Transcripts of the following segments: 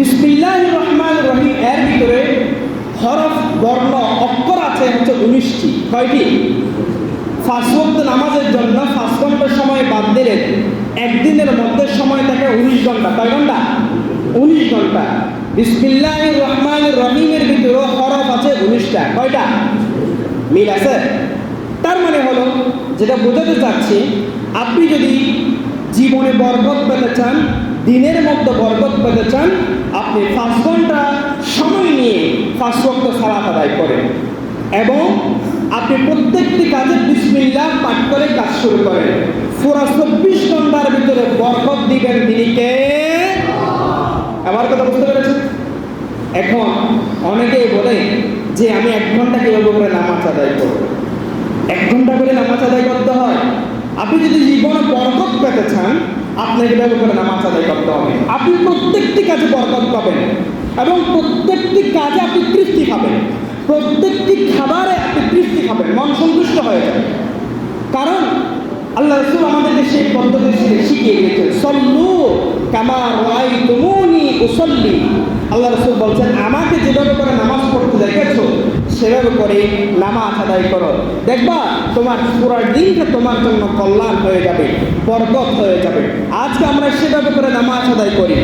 বিসমিল্লাহ রহমান রহিম। এর ভিতরে হরফ, বর্ণ, অক্ষর আছে হচ্ছে উনিশটি। কয়টি? ফার্স্ট ওয়াক্ত নামাজের জন্য ফার্স্ট ঘণ্টার সময় বাদ দিলে একদিনের মধ্যে সময় থাকে উনিশ ঘণ্টা। কয় ঘণ্টা? উনিশ ঘণ্টা। বিসমিল্লাহ রহমান রহিমের ভিতরে হরফ আছে উনিশটা। কয়টা? মিল আছে? তার মানে হলো, যেটা বোঝাতে চাচ্ছি, আপনি যদি জীবনে বরকত পেতে চান, দিনের মধ্যে বরকত পেতে চান আপনি পাঁচ ঘণ্টা সময় নিয়ে পাঁচ ওয়াক্ত সালাত আদায় করেন এবং আপনি প্রত্যেকটি কাজে বিসমিল্লাহ পাঠ করে কাজ শুরু করেন। পুরা চব্বিশ ঘণ্টার ভিতরে বরকত দিবেন তিনি কে? আমার কথা বুঝতে পেরেছেন? এখন অনেকেই বলে যে আমি এক ঘণ্টা কীভাবে করে নামাজ আদায় করব? এক ঘণ্টা করে নামাজ আদায় করতে হয়। আপনি যদি জীবনে বরকত পেতে চান আপনাকে ব্যবহার করে নামাজ আদায় করতে হবে। আপনি প্রত্যেকটি কাজে বরকত পাবেন এবং প্রত্যেকটি কাজে আপনি তৃপ্তি খাবেন প্রত্যেকটি খাবারে আপনি তৃপ্তি খাবেন মন সন্তুষ্ট হয়ে যাবে। কারণ আল্লাহ রসুল আমাদেরকে সেই পদ্ধতি শিখিয়ে দিয়েছেন, সল্লু কামার রাই তুমুনি উসল্লি। আল্লাহ রসুল বলছেন, আমাকে যেভাবে করে নামাজ পড়তে দেখেছ, সেভাবে করে নামাজ আদায় করো। দেখবা, তোমার পুরো দিনটা তোমার জন্য কল্যাণ হয়ে যাবে, বরকত হয়ে যাবে। আজকে আমরা সেভাবে করে নামাজ আদায় করি।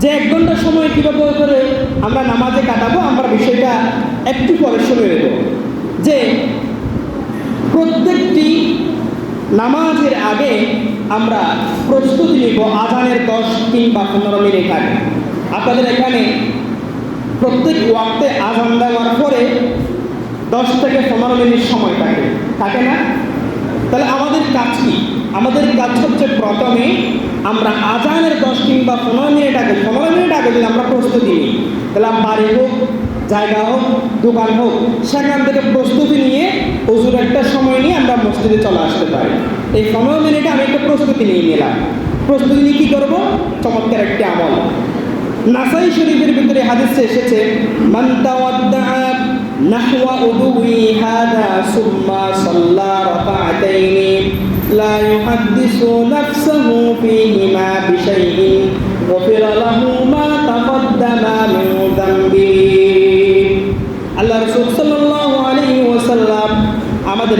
যে এক ঘণ্টা সময় কীভাবে করে আমরা নামাজে কাটাবো, আমরা বিষয়টা একটু পরে শুনে নেব। যে প্রত্যেকটি নামাজের আগে আমরা প্রস্তুতি নিব আজানের দশ কিংবা পনেরো মিনিট আগে। আপনাদের এখানে প্রত্যেক ওয়াক্তে আজান দেওয়ার পরে দশ থেকে পনেরো মিনিট সময় থাকে। থাকে না? তাহলে আমাদের কাজ কি? আমাদের কাজ হচ্ছে প্রথমে আমরা আজানের দশ কিংবা পনেরো মিনিট আগে, পনেরো মিনিট আগে যদি আমরা প্রস্তুতি নিই, তাহলে বাড়ি হোক জায়গা হোক, দোকান হোক, সেখান থেকে প্রস্তুতি নিয়ে ওজুর একটা সময় নিয়ে আমরা মসজিদে চলে আসতে পারি। এই পনেরো মিনিটে আমি একটা প্রস্তুতি নিয়ে নিলাম। প্রস্তুতি নিয়ে কী করব? চমৎকার একটি আমল। নাসাই শরীফের ভিতরে হাদিসে এসেছে, মান তাওয়াদ্দা নাহওয়া উদুই হাদা সুম্মা সাল্লা রাকাতাইন লা ইউহাদ্দিসু নাফসাহু ফীহিমা বিশাইইন গফিরা লাহু মা তাকদ্দামা মিন যামবিহি আল্লাহ রাসূল সাল্লাল্লাহু আলাইহি ওয়াসাল্লাম আমাদেরকে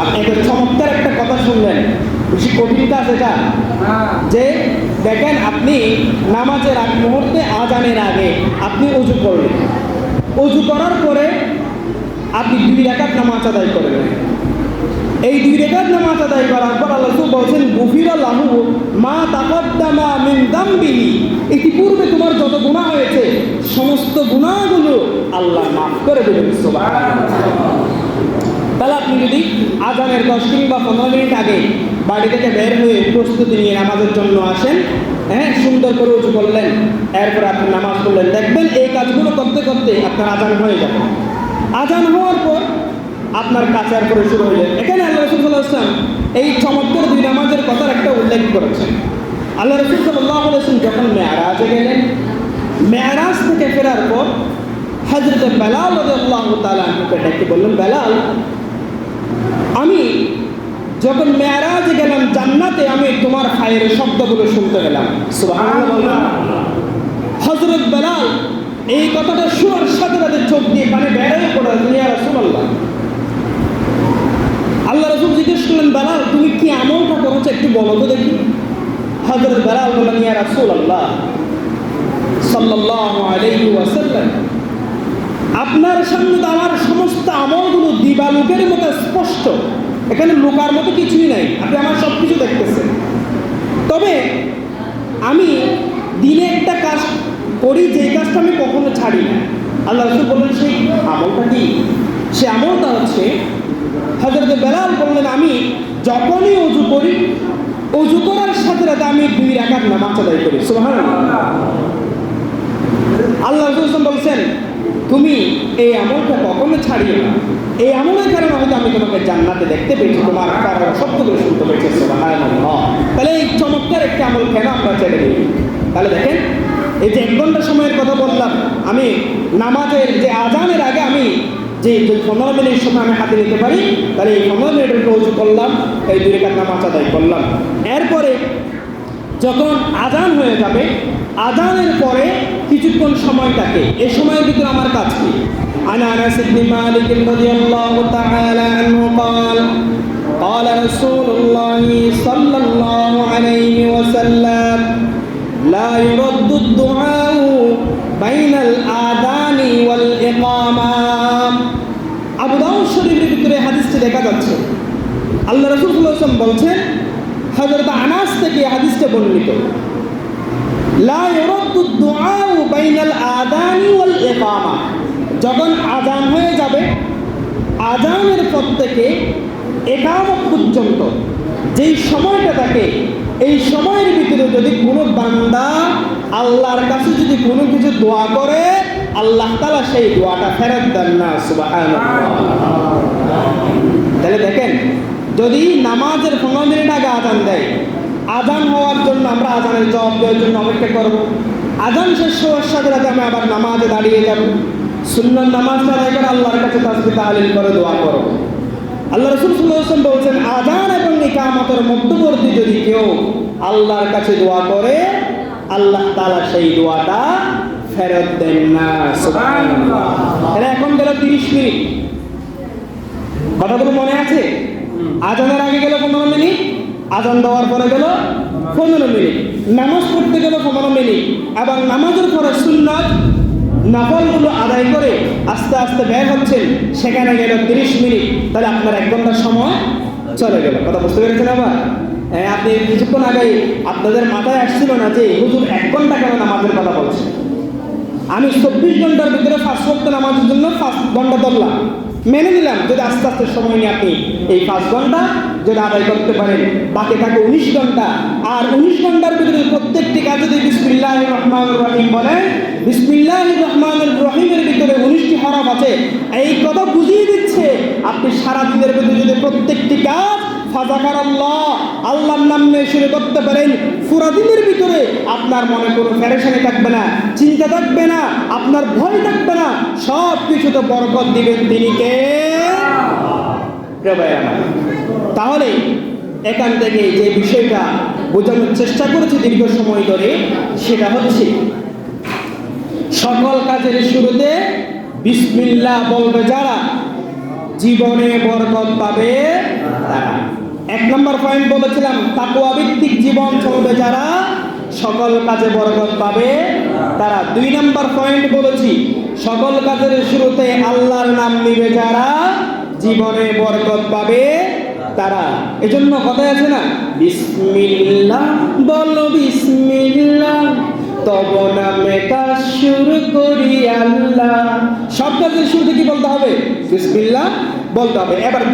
আপনি একটা চমৎকার একটা কথা শুনলেন। বেশি কঠিন কাজ এটা। যে দেখেন আপনি নামাজের আগ মুহূর্তে আজানের আগে আপনি উজু করলেন। উজু করার পরে আপনি দুই রাকাত নামাজ আদায় করবেন এই দুই রেখাত নামাজ আদায় করার পর আল্লাহ বলছেন, গুফিরা লাহু মা তাকদ্দামা মিন দামবিহি। ইতিপূর্বে তোমার যত গুনাহ হয়েছে, সমস্ত গুনাহগুলো আল্লাহ মাফ করে দেবেন তাহলে আপনি যদি আজানের দশ মিনিট বা পনেরো মিনিট আগে বাড়ি থেকে বের হয়ে প্রস্তুতি নিয়ে নামাজের জন্য আসেন হ্যাঁ সুন্দর করে উঁচু করলেন, এরপর আপনি নামাজ পড়লেন, দেখবেন এই কাজগুলো করতে করতে আপনার আজান হয়ে যাবে। আজান হওয়ার পর আপনার কাছার করে শুরু যাবে এখানে আল্লাহ রসুল্লাহ আসলাম এই চমৎকার দুই নামাজের কথার একটা উল্লেখ করেছেন। আল্লাহ রসুল সাল্লাহ আলাইসলাম যখন মেয়ারাজে গেলেন, মেয়ারাজ থেকে ফেরার পর হজরত বেলাল আল্লাহ তালকে ডেকে বললেন, বেলাল, আমি যখন মেয়ারাজে গেলাম জান্নাতে, আমি তোমার খায়ের শব্দগুলো শুনতে গেলাম হজরত বেলাল এই কথাটা শোনার সাথে সাথে চোখ দিয়ে কানে বেড়াই পড়ে দুনিয়া রসুল জিজ্ঞেস করলেন, বেলাল, তুমি কি আমলটা করেছ? একটু বলো তো দেখি। হজরত বেলাল বললেন, ইয়া রাসুল আল্লাহ সাল্লাহ আলাইহি ওয়াসাল্লাম, আপনার সামনে তো আমার সমস্ত আমলগুলো দিবালুকের মতো স্পষ্ট। এখানে লুকার মতো কিছুই নাই। আপনি আমার সব কিছু দেখতেছেন। তবে আমি দিনে একটা কাজ করি যে কাজটা আমি কখনো ছাড়ি না। আল্লাহ রসুল বললেন, সেই আমলটা কি? সে আমলটা হচ্ছে হজরত বেলাল বললেন, আমি যখনই অজু করি অজু করার সাথে সাথে আমি দুই রাকাত নামাজ আদায় করি। সুবহানাল্লাহ। আল্লাহ বলছেন, তুমি এই আমলটা কখনো ছাড়িও না। এই আমলের কারণে হয়তো আমি তোমাকে জান্নাতে দেখতে পেয়েছি, তোমার কারণ শব্দগুলো শুনতে পেয়েছি। তাহলে এই চমৎকার একটি আমল কেন আমরা ছেড়ে দিই? তাহলে দেখেন, এই যে এক ঘণ্টা সময়ের কথা বললাম, আমি নামাজের যে আজানের আগে আমি যে যদি পনেরো মিনিট সময় আমি হাতে নিতে পারি, তাহলে এই পনেরো মিনিটের উজু করলাম এই দুই রেখার নামাজ আদায় করলাম। এরপরে যখন আজান হয়ে যাবে, আজানের পরে কিছুক্ষণ সময় থাকে। এ সময়ের ভিতরে আমার কাজ কি? আনা আনাস ইবনে মালিক তাআলা আনহু যাচ্ছে। আল্লাহ রসুল বলছেন, হযরত আনাস থেকে হাদিসটা বর্ণিত। যখন আজান হয়ে যাবে আজানের পর থেকে একামত পর্যন্ত, যেই সময়টা থাকে, এই সময়ের ভিতরে যদি কোনো বান্দা আল্লাহর কাছে যদি কোনো কিছু দোয়া করে, আল্লাহ তালা সেই দোয়াটা ফেরত দেন না, সুবহানাল্লাহ। তাহলে দেখেন, যদি নামাজের পনেরো মিনিট আগে আজান দেয়, আজান হওয়ার জন্য আমরা আজানের জবাব দেওয়ার জন্য অপেক্ষা করব। আজান শেষ হওয়ার সাথে সাথে আমি আবার নামাজে দাঁড়িয়ে যাব। সুন্দর নামাজ আদায় করে আল্লাহর কাছে তাসবি তাহলিল করে দোয়া করব। আল্লাহ রসুল সাল্লাম বলছেন, আজান এবং ইকামতের মধ্যবর্তী যদি কেউ আল্লাহর কাছে দোয়া করে, আল্লাহ তালা সেই দোয়াটা ফেরত দেন না। এখন গেল তিরিশ মিনিট। কথাগুলো মনে আছে? আজানের আগে গেল পনেরো মিনিট, আজান দেওয়ার পরে গেল পনেরো মিনিট। নামাজ পড়তে গেল পনেরো মিনিট। এবং নামাজের পরে সুন্নাত নফলগুলো আদায় করে আস্তে আস্তে ব্যয় হচ্ছেন, সেখানে গেল তিরিশ মিনিট। তাহলে আপনার এক ঘণ্টার সময় চলে গেল। কথা বুঝতে পেরেছেন আবার? হ্যাঁ আপনি কিছুক্ষণ আগে আপনাদের মাথায় আসছিল না যে হুজুর এক ঘণ্টা কেন নামাজের কথা বলছে? আমি চব্বিশ ঘণ্টার ভিতরে ফার্স্ট ওয়াক্ত নামাজের জন্য ফার্স্ট ঘণ্টা ধরলাম। মেনে নিলাম যদি আস্তে আস্তে সময় নিয়ে আপনি এই পাঁচ ঘণ্টা যদি আদায় করতে পারেন, বাকি থাকে উনিশ ঘণ্টা। আর উনিশ ঘণ্টার ভিতরে প্রত্যেকটি কাজে যদি বিসমিল্লাহ রহমান রহিম বলেন বিসমিল্লাহ রহমান রহিমের ভিতরে উনিশটি হরফ আছে। এই কথা বুঝিয়ে দিচ্ছে। আপনি সারা দিনের ভিতরে যদি প্রত্যেকটি কাজ ফাজাকার আল্লাহ, আল্লাহর নাম নিয়ে শুরু করতে পারেন। পুরা দিনের ভিতরে আপনার মনে কোনো ফেরেশানি থাকবে না, চিন্তা থাকবে না, আপনার ভয় থাকবে না সব কিছুতে বরকত দিবেন তিনি কে। তাহলে এখান থেকে যে বিষয়টা বোঝানোর চেষ্টা করেছি দীর্ঘ সময় ধরে, সেটা হচ্ছে সকল কাজের শুরুতে বিসমিল্লাহ বলবে যারা, জীবনে বরকত পাবে তারা। এক নম্বর পয়েন্ট বলেছিলাম তাকুয়া ভিত্তিক জীবন চলবে যারা, সকল কাজে বরকত পাবে তারা। দুই নম্বর পয়েন্ট বলেছি, সকল কাজের শুরুতে আল্লাহর নাম নিবে যারা, জীবনে বরকত পাবে তারা। এজন্য কথায় আছে না, বিসমিল্লাহ বলো বিসমিল্লাহ, তব নামে কাজ শুরু করি আল্লাহ। সব কাজের শুরুতে কি বলতে হবে? বিসমিল্লাহ বলতে হবে। এবার